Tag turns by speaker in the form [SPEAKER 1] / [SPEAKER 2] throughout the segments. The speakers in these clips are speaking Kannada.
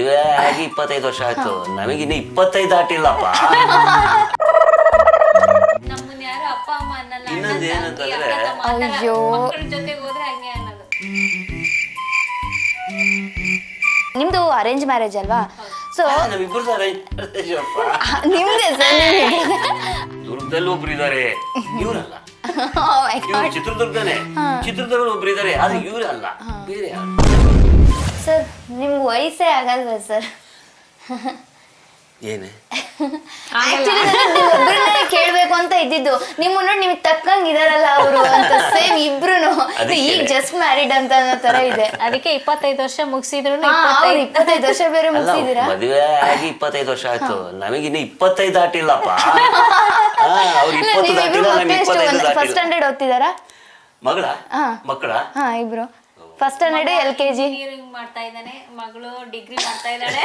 [SPEAKER 1] ಮದುವೆ ಆಗಿ ಇಪ್ಪತ್ತೈದು ವರ್ಷ ಆಯ್ತು. ನಮಗಿನ್ನು ಇಪ್ಪತ್ತೈದು ದಾಟಿಲ್ಲಪ್ಪ
[SPEAKER 2] ನಮ್ಮನ್ನ ಯಾರು ಅಪ್ಪ ಅಮ್ಮ ಅನ್ನಲ್ಲ.
[SPEAKER 1] ಇನ್ನೊಂದ್ ಏನಂತಂದ್ರೆ
[SPEAKER 3] ಅಯ್ಯೋ.
[SPEAKER 2] ಮಕ್ಕಳ ಜೊತೆಗೆ ಹೋದ್ರೆ ಹಂಗೆ ಅನ್ನೋದು.
[SPEAKER 3] ನಿಮ್ದು ಅರೇಂಜ್ ಮ್ಯಾರೇಜ್ ಅಲ್ವಾ? ಸೊ
[SPEAKER 1] ನಮ್ಮಿಬ್ರು
[SPEAKER 3] ನಿಮ್ದೇ ಸರ್
[SPEAKER 1] ದುರ್ಗದಲ್ಲಿ ಒಬ್ರು ಇದಾರೆ. ಇವ್ರಲ್ಲ. ಇವ್ರು ಚಿತ್ರದುರ್ಗನೇ. ಚಿತ್ರದುರ್ಗದಲ್ಲಿ ಒಬ್ರು ಇದಾರೆ ಆದ್ರೆ ಇವ್ರಲ್ಲ. ಬೇರೆ ಯಾರು?
[SPEAKER 3] ಸರ್ ನಿಮ್ಗೆ ವಯಸ್ಸೇ ಆಗಲ್ವಾ ಸರ್?
[SPEAKER 1] ಏನೇ?
[SPEAKER 3] ಒಬ್ಬರನ್ನೇ ಕೇಳ್ಬೇಕು ಅಂತ ಇದ್ದಿದ್ದು. ನಿಮ್ಮ ನೋಡಿ ನಿಮ್ಗೆ ತಕ್ಕಂಗ್ ಇದಾರಲ್ಲ ಅವರು ಅಂತ ಸೇಮ್ ಇಬ್ರು. ಈಗ ಜಸ್ಟ್ ಮ್ಯಾರಿಡ್ ಅಂತ ಅನ್ನೋ ತರ ಇದೆ.
[SPEAKER 2] ಅದಕ್ಕೆ ಇಪ್ಪತ್ತೈದು ವರ್ಷ ಮುಗಿಸಿದ್ರು
[SPEAKER 3] ಇಪ್ಪತ್ತೈದು. ವರ್ಷ ಬೇರೆ ಮುಗಿಸಿದೀರಾ
[SPEAKER 1] ಮದುವೆ ಆಗಿ ಇಪ್ಪತ್ತೈದು ವರ್ಷ ಆಯ್ತು. ನಮಗಿನ್ನು ಇಪ್ಪತ್ತೈದು ದಾಟಿಲ್ಲಪ್ಪ.
[SPEAKER 3] First standard ಓದ್ತಿದಾರಾ?
[SPEAKER 1] ಮಗಳ?
[SPEAKER 3] ಹಾ.
[SPEAKER 1] ಮಕ್ಕಳ?
[SPEAKER 3] ಹಾ ಇಬ್ರು. First standard L K G
[SPEAKER 2] engineering ಮಾಡ್ತಾ ಇದ್ದಾನೆ ಮಗಳು ಡಿಗ್ರಿ ಮಾಡ್ತಾ ಇದ್ದಾಳೆ.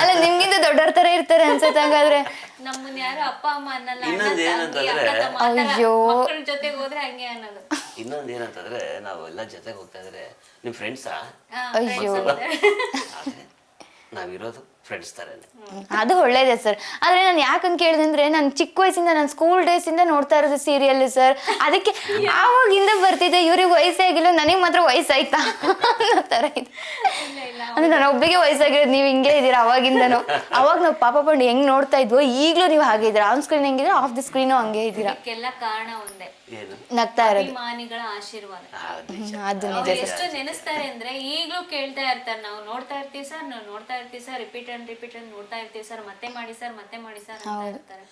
[SPEAKER 3] ಅಲ್ಲ ನಿಮ್ಗಿಂತ ದೊಡ್ಡವ್ರ ತರ ಇರ್ತಾರೆ ಅನ್ಸುತ್ತೆ ಹಂಗಾದ್ರೆ.
[SPEAKER 2] ನಮ್ಮನ್ನ ಯಾರು ಅಪ್ಪ ಅಮ್ಮ ಅನ್ನಲ್ಲ
[SPEAKER 1] ಇನ್ನೊಂದ್ ಏನಂತಂದ್ರೆ
[SPEAKER 3] ಅಯ್ಯೋ.
[SPEAKER 2] ಮಕ್ಕಳ ಜೊತೆಗೆ ಹೋದ್ರೆ ಹಂಗೆ ಅನ್ನೋದು.
[SPEAKER 1] ಇನ್ನೊಂದು ಏನಂತಂದ್ರೆ ನಾವೆಲ್ಲ ಜೊತೆಗೆ ಹೋಗ್ತಾ ಇದ್ರೆ ನಿಮ್ ಫ್ರೆಂಡ್ಸ್
[SPEAKER 2] ಹಾ,
[SPEAKER 3] ಅಯ್ಯೋ.
[SPEAKER 1] ನಾವಿರೋದು ಫ್ರೆಂಡ್ಸ್ ತರನೇ.
[SPEAKER 3] ಅದು ಒಳ್ಳೇದೇ ಸರ್ ಆದ್ರೆ ನಾನು ಯಾಕಂತ ಕೇಳಿದೆ ಅಂದ್ರೆ ನಾನು ಚಿಕ್ಕ ವಯಸ್ಸಿಂದ ನಾನು ಸ್ಕೂಲ್ ಡೇಸ್ ಇಂದ ನೋಡ್ತಾ ಇರೋದು ಸೀರಿಯಲ್ ಸರ್ ಅದಕ್ಕೆ ಆವಾಗಿಂದ ಬರ್ತಿದೆ ಇವ್ರಿಗೆ ವಯಸ್ಸೇ ಆಗಿಲ್ಲ ನನಗೆ ಮಾತ್ರ ವಯಸ್ಸಾಯ್ತಾ? ಅನ್ನೋ ಥರ ಇದೆ. ಅಂದ್ರೆ ನಾನು ಒಬ್ಬಿಗೆ ವಯಸ್ಸಾಗಿರೋದು ನೀವು ಹಿಂಗೆ ಇದ್ದೀರಾ ಅವಾಗಿಂದನು. ಅವಾಗ ನಾವು ಪಾಪ ಪಂಡು ಹೆಂಗ್ ನೋಡ್ತಾ ಇದ್ವೋ ಈಗಲೂ ನೀವು ಹಾಗೆ ಇದ್ದೀರಾ. ಆನ್ ಸ್ಕ್ರೀನ್ ಹೆಂಗಿದ್ರೆ ಆಫ್ ದಿ ಸ್ಕ್ರೀನು ಹಂಗೆ ಇದ್ದೀರಾ.
[SPEAKER 2] ಇದಕ್ಕೆಲ್ಲ ಕಾರಣ ಒಂದೇ.
[SPEAKER 1] ಏನು?
[SPEAKER 3] ನಗ್ತಾ ಇರೋದು.
[SPEAKER 2] ಅಭಿಮಾನಿಗಳ ಆಶೀರ್ವಾದ.
[SPEAKER 3] ಅದು ನಿಜ
[SPEAKER 2] ಎಷ್ಟು ನೆನೆಸ್ತಾರೆ ಅಂದ್ರೆ ಈಗ್ಲೂ ಕೇಳ್ತಾ ಇರ್ತಾರೆ ನಾವು ನೋಡ್ತಾ ಇರ್ತೀವಿ ಸರ್ ನಾವು ನೋಡ್ತಾ ಇರ್ತೀವಿ sir repeat and repeat and ನೋಡ್ತಾ ಇರ್ತೀವಿ ಸರ್ ಮತ್ತೆ ಮಾಡಿ ಸರ್ ಮತ್ತೆ ಮಾಡಿ ಸರ್ ಅಂತ ಇರ್ತಾರೆ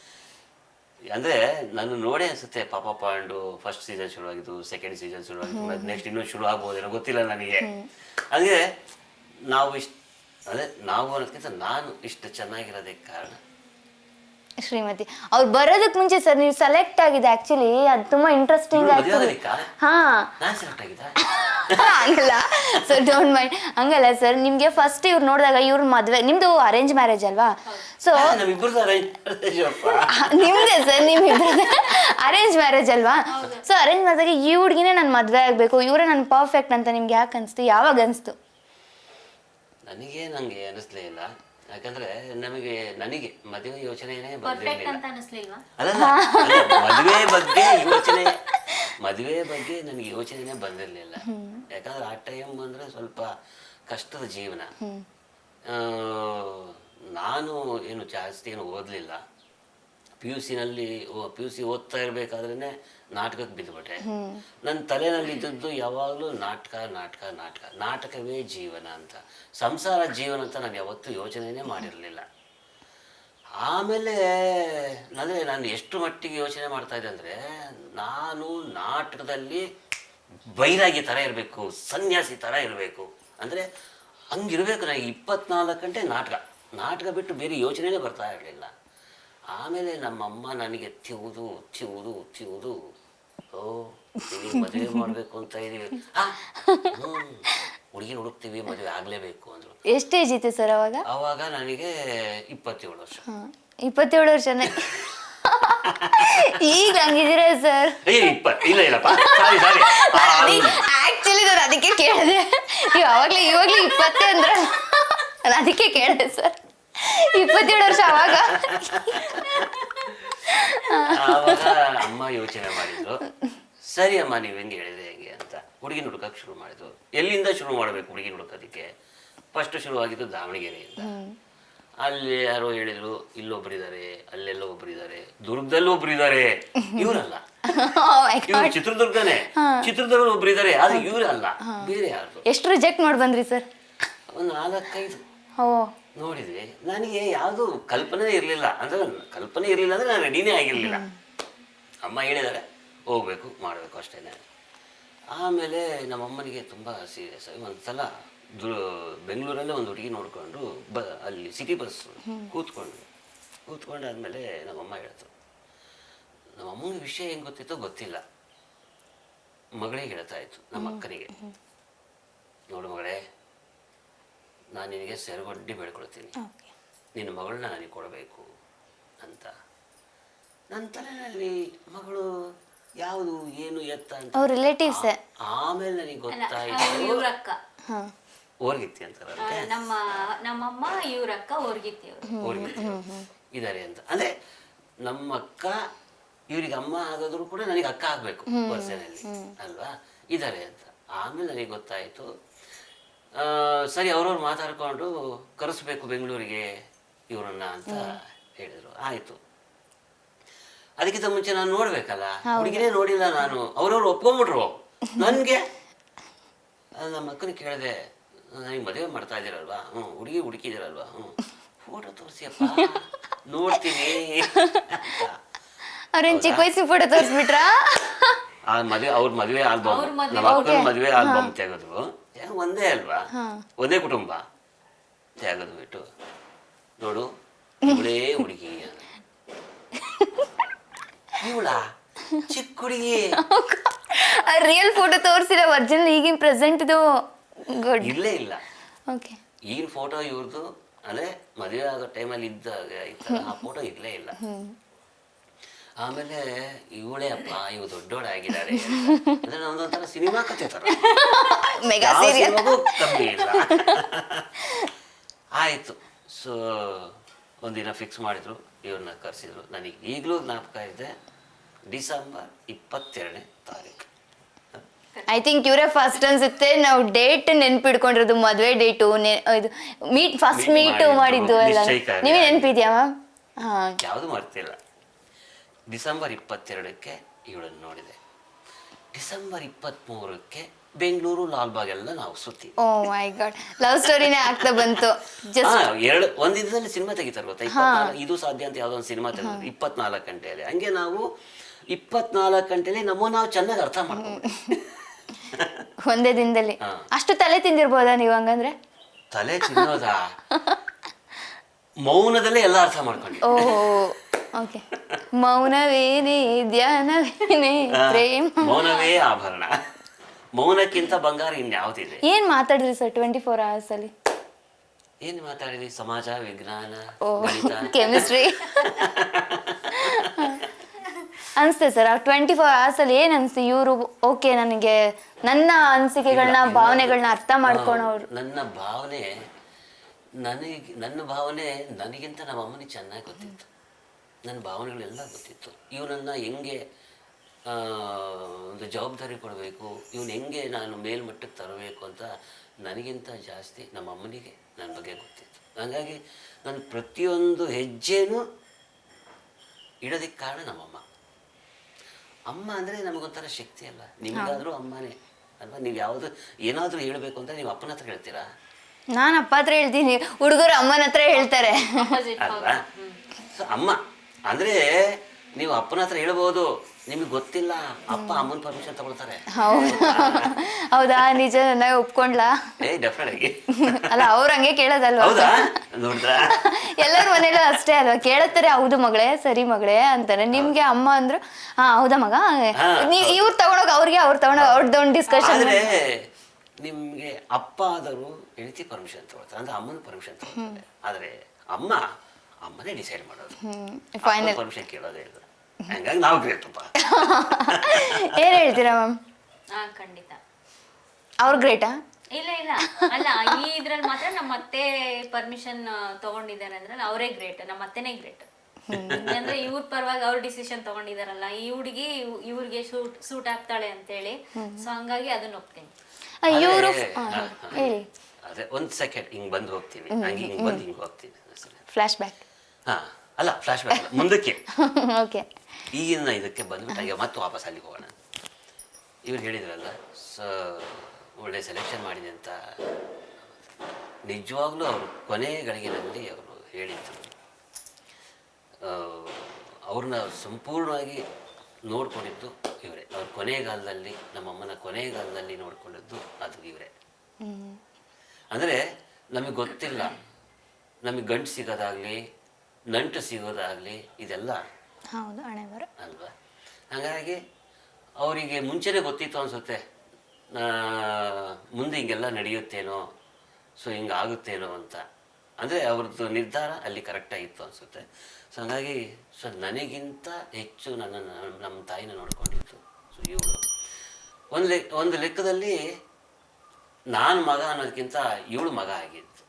[SPEAKER 1] ಅಂದ್ರೆ ನಾನು ನೋಡೇ ಅನ್ಸುತ್ತೆ ಪಾಪ ಪಾಂಡು ಫಸ್ಟ್ ಸೀಸನ್ ಶುರು ಆಗಿದ್ದು ಸೆಕೆಂಡ್ ಸೀಸನ್ ಶುರು ಆಗಿದ್ದು ನೆಕ್ಸ್ಟ್ ಇನ್ನೂ ಶುರು ಆಗ್ಬೋದೇನೋ ಗೊತ್ತಿಲ್ಲ ನನಗೆ. ಅಂದ್ರೆ ನಾವು ಇಷ್ಟ ಅದೇ ನಾವು ಅನ್ನೋದಕ್ಕಿಂತ ನಾನು ಇಷ್ಟು ಚೆನ್ನಾಗಿರೋದಕ್ಕೆ ಕಾರಣ.
[SPEAKER 3] ಶ್ರೀಮತಿ ಅವ್ರು ಬರೋದಕ್ಕೆ ಮುಂಚೆ ಸರ್ ನೀವು ಸೆಲೆಕ್ಟ್ ಆಗಿದೆ ಆಕ್ಚುಲಿ ಅದು ತುಂಬಾ ಇಂಟ್ರೆಸ್ಟಿಂಗ್
[SPEAKER 1] ಆಯ್ತು?
[SPEAKER 3] ಹಾ.
[SPEAKER 1] ನಾನು ಸೆಲೆಕ್ಟ್ ಆಗಿದ್ದ?
[SPEAKER 3] ಹಂಗಲ್ಲ. ಸರ್ ಡೋಂಟ್ ಮೈಂಡ್ ಹಂಗಲ್ಲ ಸರ್ ನಿಮ್ಗೆ ಫಸ್ಟ್ ಇವ್ರು ನೋಡಿದಾಗ ಇವ್ರ ಮದ್ವೆ ನಿಮ್ದು ಅರೇಂಜ್ ಮ್ಯಾರೇಜ್ ಅಲ್ವಾ? ಸೊ ನಿಮ್ದೆ ಸರ್ ನಿಮ್ ಅರೇಂಜ್ ಮ್ಯಾರೇಜ್ ಅಲ್ವಾ? ಸೊ ಅರೇಂಜ್ ಮ್ಯಾರೇಜ್ ಈ ಹುಡುಗಿನೇ ನಾನು ಮದ್ವೆ ಆಗ್ಬೇಕು ಇವರೇ ನನ್ನ ಪರ್ಫೆಕ್ಟ್ ಅಂತ ನಿಮ್ಗೆ ಯಾಕೆ ಅನಿಸ್ತು? ಯಾವಾಗ ಅನ್ಸ್ತು?
[SPEAKER 1] ನನಗೆ ನಂಗೆ ಅನಿಸ್ಲೇ ಇಲ್ಲ. ಯಾಕಂದ್ರೆ ನಮಗೆ ನನಗೆ ಮದುವೆ ಯೋಚನೆನೇ
[SPEAKER 2] ಪರ್ಫೆಕ್ಟ್
[SPEAKER 1] ಬಂದಿರಲಿಲ್ಲ
[SPEAKER 2] ಅಂತ ಅನಿಸ್ಲಿಲ್ವಾ?
[SPEAKER 1] ಅಲ್ಲಲ್ಲ ಅಲ್ಲ, ಮದುವೆ ಬಗ್ಗೆ ಯೋಚನೆ ಮದುವೆ ಬಗ್ಗೆ ನನಗೆ ಯೋಚನೆನೇ ಬಂದಿರಲಿಲ್ಲ. ಯಾಕಂದ್ರೆ ಆ ಟೈಮ್ ಅಂದ್ರೆ ಸ್ವಲ್ಪ ಕಷ್ಟದ ಜೀವನ. ಆ, ನಾನು ಏನು ಜಾಸ್ತಿ ಏನು ಓದಲಿಲ್ಲ. ಪಿ ಯು ಸಿನಲ್ಲಿ ಪಿ ಯು ಸಿ ಓದ್ತಾ ಇರಬೇಕಾದ್ರೇ ನಾಟಕಕ್ಕೆ ಬಿದ್ದುಬಿಟ್ಟೆ ನನ್ನ ತಲೆನಲ್ಲಿ ಇದ್ದದ್ದು ಯಾವಾಗಲೂ ನಾಟಕ ನಾಟಕ ನಾಟಕ. ನಾಟಕವೇ ಜೀವನ ಅಂತ. ಸಂಸಾರ ಜೀವನ ಅಂತ ನಾನು ಯಾವತ್ತೂ ಯೋಚನೆನೇ ಮಾಡಿರಲಿಲ್ಲ. ಆಮೇಲೆ ಅಂದರೆ ನಾನು ಎಷ್ಟು ಮಟ್ಟಿಗೆ ಯೋಚನೆ ಮಾಡ್ತಾ ಇದ್ದೆ ಅಂದರೆ ನಾನು ನಾಟಕದಲ್ಲಿ ಬೈರಾಗಿ ಥರ ಇರಬೇಕು ಸನ್ಯಾಸಿ ಥರ ಇರಬೇಕು. ಅಂದರೆ ಹಂಗಿರಬೇಕು ನನಗೆ ಇಪ್ಪತ್ನಾಲ್ಕು ಗಂಟೆ ನಾಟಕ. ನಾಟಕ ಬಿಟ್ಟು ಬೇರೆ ಯೋಚನೆನೇ ಬರ್ತಾ ಇರಲಿಲ್ಲ. ಆಮೇಲೆ ನಮ್ಮಮ್ಮ ನನಗೆ ತಿವುದು ತಿವುದು ತಿವುದು ಓ ನಿನಗೆ ಮದುವೆ ಮಾಡಬೇಕು ಅಂತ ಇದೀವಿ ಆ, ಹ್ಮ್. ಹುಡುಗಿ ಹುಡುಕ್ತೀವಿ ಮದುವೆ ಆಗಲೇಬೇಕು ಅಂದರು.
[SPEAKER 3] ಎಷ್ಟು ಏಜ್ ಇತ್ತು ಸರ್ ಅವಾಗ?
[SPEAKER 1] ಅವಾಗ ನನಗೆ ಇಪ್ಪತ್ತೇಳು ವರ್ಷ.
[SPEAKER 3] ಇಪ್ಪತ್ತೇಳು ವರ್ಷನೇ. ಈಗ ಹಂಗಿದ್ದೀರಾ ಸರ್
[SPEAKER 1] ಏ ಇಪ್ಪತ್ತು ಇಲ್ಲ ಇಲ್ಲಪ್ಪ. ಸಾರಿ ಸಾರಿ
[SPEAKER 3] ಆಕ್ಚುಲಿ ನಾನು ಅದಕ್ಕೆ ಕೇಳಿದೆ. ನೀವು ಇವಾಗಲೇ ಇವಾಗ್ಲೇ ಇಪ್ಪತ್ತೇ ಅಂದ್ರೆ ನಾನು ಅದಕ್ಕೆ ಕೇಳಿದೆ ಸರ್ ಇಪ್ಪತ್ತೇಳು ವರ್ಷ ಅವಾಗ.
[SPEAKER 1] ಆವಾಗ ಅಮ್ಮ ಯೋಚನೆ ಮಾಡಿದ್ರು ಸರಿ ಅಮ್ಮ ನೀವು ಹೆಂಗೆ ಹೇಳಿದೆ ಹೆಂಗೆ ಅಂತ. ಹುಡುಗಿ ಹುಡುಕಕ್ಕೆ ಶುರು ಮಾಡಿದ್ರು. ಎಲ್ಲಿಂದ ಶುರು ಮಾಡಬೇಕು ಹುಡುಗಿ ಹುಡುಕೋದಕ್ಕೆ? ಫಸ್ಟ್ ಶುರು ಆಗಿದ್ದು ದಾವಣಗೆರೆಯಿಂದ ಅಲ್ಲಿ ಯಾರೋ ಹೇಳಿದ್ರು ಇಲ್ಲೊಬ್ರಿದ್ದಾರೆ ಅಲ್ಲೆಲ್ಲ ದುರ್ಗದಲ್ಲೂ ಒಬ್ರು ಇದಾರೆ ಇವರಲ್ಲ ಇವ್ರು ಚಿತ್ರದುರ್ಗನೇ. ಚಿತ್ರದುರ್ಗದಲ್ಲಿ ಒಬ್ರಿದ್ದಾರೆ ಆದ್ರೆ ಇವರಲ್ಲ. ಬೇರೆ ಯಾರು
[SPEAKER 3] ಎಷ್ಟು ರಿಜೆಕ್ಟ್ ಮಾಡಿ ಬಂದ್ರಿ ಸರ್?
[SPEAKER 1] ಒಂದು ನಾಲ್ಕೈದು.
[SPEAKER 3] ಓ.
[SPEAKER 1] ನೋಡಿದ್ವಿ ನನಗೆ ಯಾವುದು ಕಲ್ಪನೆ ಇರಲಿಲ್ಲ. ಅಂದ್ರೆ ಕಲ್ಪನೆ ಇರಲಿಲ್ಲ ಅಂದ್ರೆ ನಾನು ರೆಡಿನೇ ಆಗಿರಲಿಲ್ಲ. ಅಮ್ಮ ಹೇಳಿದ್ದಾರೆ ಹೋಗ್ಬೇಕು ಮಾಡಬೇಕು ಅಷ್ಟೇ ಆಮೇಲೆ ನಮ್ಮಮ್ಮನಿಗೆ ತುಂಬ ಸೀರಿಯಸ್ ಆಗಿ ಒಂದು ಸಲ ಬೆಂಗಳೂರಲ್ಲೇ ಒಂದು ಹುಡುಗಿ ನೋಡಿಕೊಂಡು ಬ ಅಲ್ಲಿ ಸಿಟಿ ಬಸ್ ಕೂತ್ಕೊಂಡು ಕೂತ್ಕೊಂಡಾದ್ಮೇಲೆ ನಮ್ಮಮ್ಮ ಹೇಳ್ತು ನಮ್ಮಮ್ಮನ ವಿಷಯ ಹೆಂಗೆ ಗೊತ್ತಿತ್ತೋ ಗೊತ್ತಿಲ್ಲ. ಮಗಳಿಗೆ ಹೇಳ್ತಾ ಇತ್ತು ನಮ್ಮ ಅಕ್ಕನಿಗೆ. ನೋಡು ಮಗಳೇ ನಾನು ನಿನಗೆ ಸೆರಗೊಡ್ಡಿ ಬೆಳ್ಕೊಳ್ತೀನಿ ನಿನ್ನ ಮಗಳನ್ನ ನನಗೆ ಕೊಡಬೇಕು ಅಂತ. ನನ್ನ ತಲೆಯಲ್ಲಿ ಮಗಳು ಯಾವುದು ಏನು ಎತ್ತ ಅಂತ.
[SPEAKER 3] ಅವ್ರ ರಿಲೇಟಿವ್ಸ್
[SPEAKER 1] ಆಮೇಲೆ ನನಗೆ
[SPEAKER 2] ಗೊತ್ತಾಯ್ತು.
[SPEAKER 1] ಗೊತ್ತಾಯಿತು
[SPEAKER 2] ಇವ್ರ ಅಕ್ಕ
[SPEAKER 1] ಓರ್ಗಿತ್ತಿ ಅಂತಾರೆ
[SPEAKER 2] ಆ, ನಮ್ಮ ನಮ್ಮಮ್ಮ ಇವ್ರ ಅಕ್ಕ ಓರ್ಗಿತ್ತಿ ಅವ್ರು.
[SPEAKER 1] ಓರ್ಗಿತ್ತಿ. ಇದ್ದಾರೆ ಅಂತ. ಅಂದ್ರೆ ನಮ್ಮ ಅಕ್ಕ ಇವ್ರಿಗೆ ಅಮ್ಮ ಆಗೋದ್ರು ಕೂಡ ನನಗೆ ಅಕ್ಕ ಆಗ್ಬೇಕು ವರ್ಷನಲ್ಲಿ ಅಲ್ವಾ? ಇದ್ದಾರೆ ಅಂತ. ಆಮೇಲೆ ನನಗೆ ಗೊತ್ತಾಯ್ತು ಸರಿ ಅವ್ರವ್ರು ಮಾತಾಡ್ಕೊಂಡು ಕರೆಸ್ಬೇಕು ಬೆಂಗಳೂರಿಗೆ ಇವರನ್ನ ಅಂತ ಹೇಳಿದ್ರು. ಆಯ್ತು. ಅದಕ್ಕಿಂತ ಮುಂಚೆ ನಾನು ನೋಡ್ಬೇಕಲ್ಲ? ಹುಡುಗಿನೇ ನೋಡಿಲ್ಲ ನಾನು. ಅವ್ರವ್ರು ಒಪ್ಕೊಂಡ್ಬಿಟ್ರು. ನನ್ಗೆ? ನಮ್ಮ ಅಕ್ಕನ ಕೇಳಿದೆ ನನಗೆ ಮದುವೆ ಮಾಡ್ತಾ ಇದ್ದೀರಲ್ವಾ? ಹ್ಞೂ ಹುಡುಗಿ ಹುಡುಕಿದಿರಲ್ವಾ? ಹ್ಞೂ ಫೋಟೋ ತೋರಿಸಿಯಪ್ಪ. ನೋಡ್ತೀನಿ.
[SPEAKER 3] ಅವ್ರೇನ್ ಚಿಕ್ಕ ವಯಸ್ಸಿಗೆ ಫೋಟೋ ತೋರಿಸ್ಬಿಟ್ರಾ?
[SPEAKER 1] ಆ ಮದುವೆ ಅವ್ರ ಮದುವೆ ಆಲ್ಬಮ್. ನಮ್ಮ ಅಕ್ಕನ ಮದುವೆ ಆಲ್ಬಮ್ ತೆಗೆದ್ರು ಒಂದೇ ಅಲ್ವಾ? ಒಂದೇ ಕುಟುಂಬ ತೆಗೆದು ಬಿಟ್ಟು ನೋಡು ಇವಳೇ ಹುಡುಗಿ ಇವಳ ಚಿಕ್ಕ ಹುಡುಗಿ.
[SPEAKER 3] ರಿಯಲ್ ಫೋಟೋ ತೋರಿಸಿರೋ ಒರಿಜಿನಲ್ ಈಗಿನ ಪ್ರೆಸೆಂಟ್ ಇದು
[SPEAKER 1] ಇಲ್ಲೇ ಇಲ್ಲ.
[SPEAKER 3] ಓಕೆ
[SPEAKER 1] ಈಗಿನ ಫೋಟೋ ಇವ್ರದ್ದು ಅಂದ್ರೆ ಮದುವೆ ಆಗೋ ಟೈಮಲ್ಲಿ ಇದ್ದಾಗ ಆ ಫೋಟೋ ಇಲ್ಲೇ ಇಲ್ಲ. ಆಮೇಲೆ ಇವಳೇ ಅಪ್ಪ ಇವು ದೊಡ್ಡೋಳಾಗಿದ್ದಾರೆ ಅಂದ್ರೆ ಸಿನಿಮಾ ಕತೆ ತರ.
[SPEAKER 3] ಮೆಗಾ
[SPEAKER 1] ಯಾವ
[SPEAKER 3] ಸೀರಿಯಲ್
[SPEAKER 1] ಸಿನಿಮಾಗೂ ಕಮ್ಮಿ ಇಲ್ಲ. ಆಯ್ತು. ಸೊ ಒಂದಿನ ಫಿಕ್ಸ್ ಮಾಡಿದ್ರು ಇವ್ರನ್ನ ಕರೆಸಿದ್ರು. ನನಗೆ ಈಗಲೂ ಜ್ಞಾಪಕ ಇದೆ ಡಿಸೆಂಬರ್ ಇಪ್ಪತ್ತೆರಡನೇ ತಾರೀಕು.
[SPEAKER 3] ಐ ಥಿಂಕ್ ಇವರೇ ಫಸ್ಟ್ ಅನ್ಸುತ್ತೆ. ನಾವು ಡೇಟ್ ನೆನ್ಪಿಡ್ಕೊಂಡಿರೋದು ಮದುವೆ ಡೇಟು ಇದು ಮೀಟ್ ಫಸ್ಟ್
[SPEAKER 1] Meet
[SPEAKER 3] ಮೀಟ್
[SPEAKER 1] ಮಾಡಿದ್ದು,
[SPEAKER 3] ಮಾಡಿದ್ದು ಎಲ್ಲ.
[SPEAKER 1] ನಿಶ್ಚಯಿಕ ನೆನಪಿದ್ಯಾ
[SPEAKER 3] ನೆನ್ಪಿದ್ಯಾ ಮ್ಯಾಮ್? ಹಾ.
[SPEAKER 1] ಯಾವುದು ಮರ್ತಿಲ್ಲ. ಡಿಸೆಂಬರ್ ಇಪ್ಪತ್ತೆರಡಕ್ಕೆ ಇವಳನ್ನು ನೋಡಿದೆ. ಡಿಸೆಂಬರ್ ಇಪ್ಪತ್ತ್ಮೂರಕ್ಕೆ ಬೆಂಗಳೂರು ಲಾಲ್ಬಾಗ್ ಎಲ್ಲ ನಾವು ಸುತ್ತಿ
[SPEAKER 3] ಓ ಮೈ ಗಾಡ್. ಲವ್ ಸ್ಟೋರಿನೇ ಆಗ್ತಾ ಬಂತು.
[SPEAKER 1] ಹಾ ಎರಡು ಒಂದ್ ದಿನದಲ್ಲಿ ಸಿನಿಮಾ ತೆಗಿತಾರೆ ಗೊತ್ತಾ? ಇಪ್ಪತ್ನಾಲ್ಕು ಇದು ಸಾಧ್ಯ ಅಂತ ಯಾವುದೋ ಒಂದು ಸಿನಿಮಾ ತೆಗೆದ್ರು ಇಪ್ಪತ್ನಾಲ್ಕು ಗಂಟೆಯಲ್ಲಿ. ಹಂಗೆ ನಾವು ಇಪ್ಪತ್ನಾಲ್ಕು ಗಂಟೆಲಿ ನಮ್ಮ ನಾವು ಚೆನ್ನಾಗಿ ಅರ್ಥ ಮಾಡ್ಕೊಂಡು
[SPEAKER 3] ಒಂದೇ ದಿನದಲ್ಲಿ. ಅಷ್ಟು ತಲೆ ತಿಂದಿರ್ಬೋದಾ ನೀವು ಹಂಗಂದ್ರೆ?
[SPEAKER 1] ತಲೆ ತಿನ್ನೋದಾ? ಮೌನದಲ್ಲೇ ಎಲ್ಲ ಅರ್ಥ ಮಾಡ್ಕೊಂಡು
[SPEAKER 3] ಓ ಓಕೆ. ಮೌನವೇನೇ ಧ್ಯಾನವೇನೇ ಪ್ರೇಮ.
[SPEAKER 1] ಮೌನವೇ ಆಭರಣ. ಮೌನಕ್ಕಿಂತ ಬಂಗಾರ ಇನ್ಯಾವುದಿದೆ
[SPEAKER 3] ಏನ್ ಮಾತಾಡಿದ್ರಿ ಸರ್ ಟ್ವೆಂಟಿ ಫೋರ್ ಅವರ್ಸ್ ಅಲ್ಲಿ?
[SPEAKER 1] ಏನ್ ಮಾತಾಡಿದ್ರಿ? ಸಮಾಜ ವಿಜ್ಞಾನ ಗಣಿತ?
[SPEAKER 3] ಕೆಮಿಸ್ಟ್ರಿ. ಅನ್ಸ್ತೆ ಸರ್ ಆ ಟ್ವೆಂಟಿ ಫೋರ್ ಅವರ್ಸ್ ಅಲ್ಲಿ ಏನ್ ಅನ್ಸ್ತಿ? ಇವರು ಓಕೆ ನನಗೆ ನನ್ನ ಅನಿಸಿಕೆಗಳನ್ನ ಭಾವನೆಗಳನ್ನ ಅರ್ಥ ಮಾಡ್ಕೊಳೋರು.
[SPEAKER 1] ನನ್ನ ಭಾವನೆ ನನಗೆ ನನ್ನ ಭಾವನೆ ನನಗಿಂತ ನಮ್ಮ ಅಮ್ಮನಿಗೆ ಚೆನ್ನಾಗಿ ಗೊತ್ತಿತ್ತು. ನನ್ನ ಭಾವನೆಗಳೆಲ್ಲ ಗೊತ್ತಿತ್ತು. ಇವನನ್ನು ಹೆಂಗೆ ಆ, ಒಂದು ಜವಾಬ್ದಾರಿ ಕೊಡಬೇಕು ಇವನು ಹೆಂಗೆ ನಾನು ಮೇಲ್ಮಟ್ಟಕ್ಕೆ ತರಬೇಕು ಅಂತ ನನಗಿಂತ ಜಾಸ್ತಿ ನಮ್ಮ ಅಮ್ಮನಿಗೆ ನನ್ನ ಬಗ್ಗೆ ಗೊತ್ತಿತ್ತು. ಹಾಗಾಗಿ ನನ್ನ ಪ್ರತಿಯೊಂದು ಹೆಜ್ಜೆನೂ ಇಡೋದಕ್ಕೆ ಕಾರಣ ನಮ್ಮಮ್ಮ ಅಮ್ಮ. ಅಂದರೆ ನಮಗೊಂಥರ ಶಕ್ತಿ ಅಲ್ಲ. ನಿಮಗಾದರೂ ಅಮ್ಮನೇ ಅಲ್ವಾ? ನೀವು ಯಾವುದು ಏನಾದರೂ ಹೇಳಬೇಕು ಅಂತ ನೀವು ಅಪ್ಪನ ಹತ್ರ ಹೇಳ್ತೀರಾ?
[SPEAKER 3] ನಾನು ಅಪ್ಪ ಹತ್ರ ಹೇಳ್ತೀನಿ. ಹುಡುಗರು ಅಮ್ಮನ ಹತ್ರ ಹೇಳ್ತಾರೆ.
[SPEAKER 1] ಅಲ್ವಾ? ಸೊ ಅಮ್ಮ ಅಂದರೆ ನೀವು ಅಪ್ಪನ ಹತ್ರ ಹೇಳ್ಬೋದು. ನಿಮಗೆ ಗೊತ್ತಿಲ್ಲ. ಅಪ್ಪ ಅಮ್ಮನ ಪರ್ಮಿಷನ್ ತಗೊಳ್ತಾರೆ.
[SPEAKER 3] ಹೌದಾ. ನಿಜ ನನಗೆ ಒಪ್ಕೊಂಡ್ಲಾ?
[SPEAKER 1] ಏ ಡೆಫಿನೆಟ್ ಆಗಿ
[SPEAKER 3] ಅಲ್ಲ ಅವ್ರ ಹಂಗೆ ಕೇಳೋದಲ್ವಾ?
[SPEAKER 1] ಹೌದಾ? ನೋಡಿದ್ರಾ?
[SPEAKER 3] ಎಲ್ಲರ ಮನೇಲೂ ಅಷ್ಟೇ ಅಲ್ವಾ? ಕೇಳತ್ತಾರೆ ಹೌದು ಮಗಳೇ ಸರಿ ಮಗಳೇ ಅಂತಾರೆ. ನಿಮ್ಗೆ ಅಮ್ಮ ಅಂದ್ರು ಹಾ ಹೌದಾ ಮಗ? ನೀವ್ ಇವ್ರು ತಗೊಂಡೋಗ ಅವ್ರಿಗೆ ಅವ್ರು ತಗೊಂಡೋಗ ಅವ್ರದ್ದೊಂದು ಡಿಸ್ಕಷನ್
[SPEAKER 1] ನಿಮ್ಗೆ ಅಪ್ಪ ಆದರೂ ಹೆಂಡತಿ ಪರ್ಮಿಷನ್ ತಗೊಳ್ತಾರೆ. ಅಂದ್ರೆ ಅಮ್ಮನ ಪರ್ಮಿಷನ್ ತಗೊಳ್ತಾರೆ. ಆದರೆ ಅಮ್ಮ ಅಮ್ಮನೇ ಡಿಸೈಡ್ ಮಾಡೋದು.
[SPEAKER 3] ಫೈನಲ್
[SPEAKER 1] ಪರ್ಮಿಷನ್ ಕೇಳೋದೇ ಇಲ್ಲ. ಹಂಗಾಗಿ ನಾವು ಗ್ರೇಟಪ್ಪ
[SPEAKER 3] ಏನು ಹೇಳ್ತೀರಾ ಮ್ಯಾಮ್?
[SPEAKER 2] ಹಾ ಖಂಡಿತ.
[SPEAKER 3] ಅವ್ರು ಗ್ರೇಟಾ
[SPEAKER 2] ಇಲ್ಲ ಇಲ್ಲ. ಅಲ್ಲ ಈ ಇದ್ರಲ್ಲಿ ಮಾತ್ರ ನಮ್ಮ ಅತ್ತೆ ಪರ್ಮಿಷನ್ ತಗೊಂಡಿದ್ದಾರೆ ಅಂದ್ರೆ ಅವರೇ ಗ್ರೇಟ್ ನಮ್ಮ ಅತ್ತೆನೇ ಗ್ರೇಟ್ ಅಂದ್ರೆ ಇವ್ರ ಪರವಾಗಿ ಅವ್ರ ಡಿಸಿಷನ್ ತಗೊಂಡಿದಾರಲ್ಲ ಈ ಹುಡುಗಿ ಇವ್ರಿಗೆ ಸೂಟ್ ಸೂಟ್ ಆಗ್ತಾಳೆ ಅಂತೇಳಿ. ಸೊ ಹಂಗಾಗಿ ಅದನ್ನ ಒಪ್ತೀನಿ
[SPEAKER 3] ಇವರು
[SPEAKER 1] ಅದೇ ಒಂದು ಸೆಕೆಂಡ್ ಹಿಂಗ್ ಬಂದು ಹೋಗ್ತೀನಿ. ಹಂಗೆ ಹಿಂಗ್ ಬಂದು ಹಿಂಗೆ ಹೋಗ್ತೀನಿ.
[SPEAKER 3] ಫ್ಲಾಶ್ ಬ್ಯಾಕ್
[SPEAKER 1] ಹಾ ಅಲ್ಲ ಫ್ಲಾಶ್ ಬ್ಯಾಕ್ ಮುಂದಕ್ಕೆ.
[SPEAKER 3] ಓಕೆ
[SPEAKER 1] ಈಗಿನ ಇದಕ್ಕೆ ಬಂದ್ಬಿಟ್ಟು ಹಾಗೆ ಮತ್ತೆ ವಾಪಸ್ ಅಲ್ಲಿಗೆ ಹೋಗೋಣ. ಇವ್ರು ಹೇಳಿದ್ರಲ್ಲ ಸೊ ಒಳ್ಳೆ ಸೆಲೆಕ್ಷನ್ ಮಾಡಿದೆ ಅಂತ. ನಿಜವಾಗ್ಲೂ ಅವರು ಕೊನೆ ಗಳಿಗೆನಲ್ಲಿ ಅವರು ಹೇಳಿದ್ರು. ಅವ್ರನ್ನ ಸಂಪೂರ್ಣವಾಗಿ ನೋಡ್ಕೊಂಡಿದ್ದು ಇವರೇ. ಅವ್ರ ಕೊನೆಗಾಲದಲ್ಲಿ ನಮ್ಮಮ್ಮನ ಕೊನೆಗಾಲದಲ್ಲಿ ನೋಡ್ಕೊಂಡಿದ್ದು ಅದು ಇವರೇ. ಅಂದರೆ ನಮಗೆ ಗೊತ್ತಿಲ್ಲ. ನಮಗೆ ಗಂಟು ಸಿಗೋದಾಗಲಿ ನಂಟು ಸಿಗೋದಾಗಲಿ ಇದೆಲ್ಲ
[SPEAKER 3] ಹೌದು
[SPEAKER 1] ಅಲ್ವಾ? ಹಾಗಾಗಿ ಅವರಿಗೆ ಮುಂಚೆನೇ ಗೊತ್ತಿತ್ತು ಅನಿಸುತ್ತೆ ಮುಂದೆ ಹಿಂಗೆಲ್ಲ ನಡೆಯುತ್ತೇನೋ ಸೊ ಹಿಂಗೆ ಆಗುತ್ತೇನೋ ಅಂತ. ಅಂದರೆ ಅವ್ರದ್ದು ನಿರ್ಧಾರ ಅಲ್ಲಿ ಕರೆಕ್ಟಾಗಿತ್ತು ಅನಿಸುತ್ತೆ. ಸೊ ಹಾಗಾಗಿ ಸೊ ನನಗಿಂತ ಹೆಚ್ಚು ನನ್ನ ನಮ್ಮ ತಾಯಿನ ನೋಡ್ಕೊಂಡಿತ್ತು ಸೊ ಇವಳು ಒಂದು ಲೆಕ್ ಒಂದು ಲೆಕ್ಕದಲ್ಲಿ ನಾನು ಮಗ ಅನ್ನೋದಕ್ಕಿಂತ ಇವಳು ಮಗ ಆಗಿದ್ದು.